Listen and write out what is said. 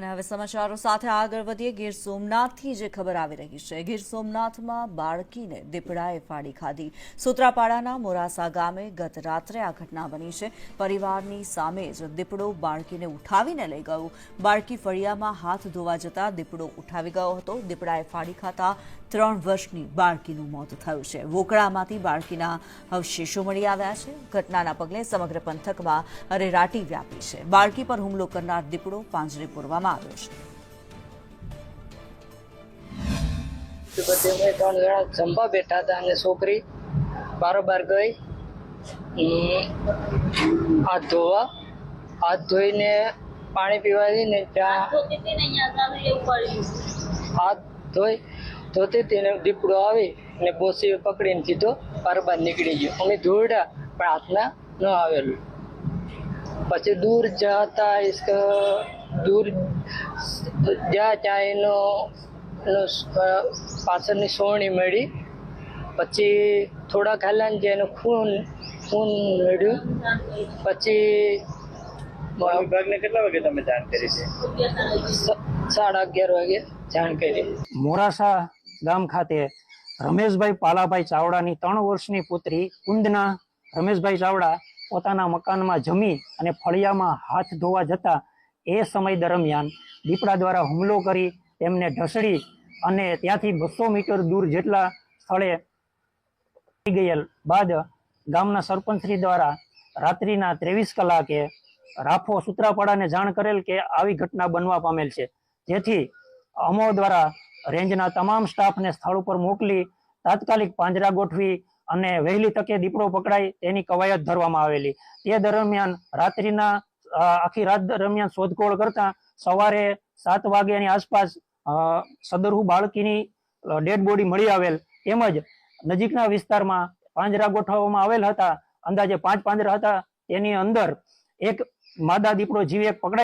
અને હવે સમાચારો સાથે આગળ વધીએ. ગીર સોમનાથથી જે ખબર આવી રહી છે, ગીર સોમનાથમાં બાળકીને દીપડાએ ફાડી ખાધી. સૂત્રાપાડાના મોરાસા ગામે ગત રાત્રે આ ઘટના બની છે. પરિવારની સામે જ દીપડો બાળકીને ઉઠાવીને લઈ ગયો. બાળકી ફળિયામાં હાથ ધોવા જતા દીપડો ઉઠાવી ગયો હતો. દીપડાએ ફાડી ખાતા ત્રણ વર્ષની બાળકીનું મોત થયું છે. વોકળામાંથી બાળકીના અવશેષો મળી આવ્યા છે. ઘટનાના પગલે સમગ્ર પંથકમાં અરેરાટી વ્યાપી છે. બાળકી પર હુમલો કરનાર દીપડો પાંજરે પૂરવામાં આવ્યો છે. પછી અમે ત્રણ જણા જમવા બેઠા હતા અને છોકરી બારોબાર ગઈ. હાથ ધોવા. હાથ ધોઈને પાણી પીવાથી ને ત્યાં હાથ ધોઈ ધોતી તેને દીપડો આવી ને બોસી પકડીને સીધો બારોબાર નીકળી ગયો. અમે દોડ્યા પણ હાથમાં ન આવેલું. પછી દૂર જતા ઇસક દૂર જ્યાં ત્યાં એનો એનો પાછળની સોવણી મળી. પછી થોડા ખાલા જે એનું ખૂન ખૂન મળ્યું પછી વિભાગને કેટલા વાગે તમે જાણ કરી છે? સાડા અગિયાર વાગે જાણ કરી. મોરાસા ગામ ખાતે રમેશભાઈ પાલાભાઈ ચાવડાની ત્રણ વર્ષની પુત્રી કુંદના રમેશભાઈ ચાવડા પોતાના મકાનમાં જમી અને ફળિયામાં હાથ ધોવા જતા એ સમય દરમિયાન દીપડા દ્વારા હુમલો કરી તેમને ઢસડી અને ત્યાંથી બસો મીટર દૂર જેટલા સ્થળે ગયેલ બાદ ગામના સરપંચશ્રી દ્વારા રાત્રિના ત્રેવીસ કલાકે રાફો સૂત્રાપાડાને જાણ કરેલ કે આવી ઘટના બનવા પામેલ છે. જેથી અમો દ્વારા રેન્જના તમામ સ્ટાફને સ્થળ ઉપર મોકલી તાત્કાલિક પાંજરા ગોઠવી અને વહેલી તકે દીપડો પકડાય તેની કવાયત ધરવામાં આવેલી. તે દરમિયાન રાત્રિના આખી રાત દરમિયાન શોધખોળ કરતા સવારે સાત વાગ્યાની આસપાસ સદરહુ બાળકીની ડેડ બોડી મળી આવેલ. તેમજ નજીકના વિસ્તારમાં પાંજરા ગોઠવવામાં આવેલ હતા. અંદાજે પાંચ પાંજરા હતા. તેની અંદર એક માદા દીપડો જીવ એક પકડાય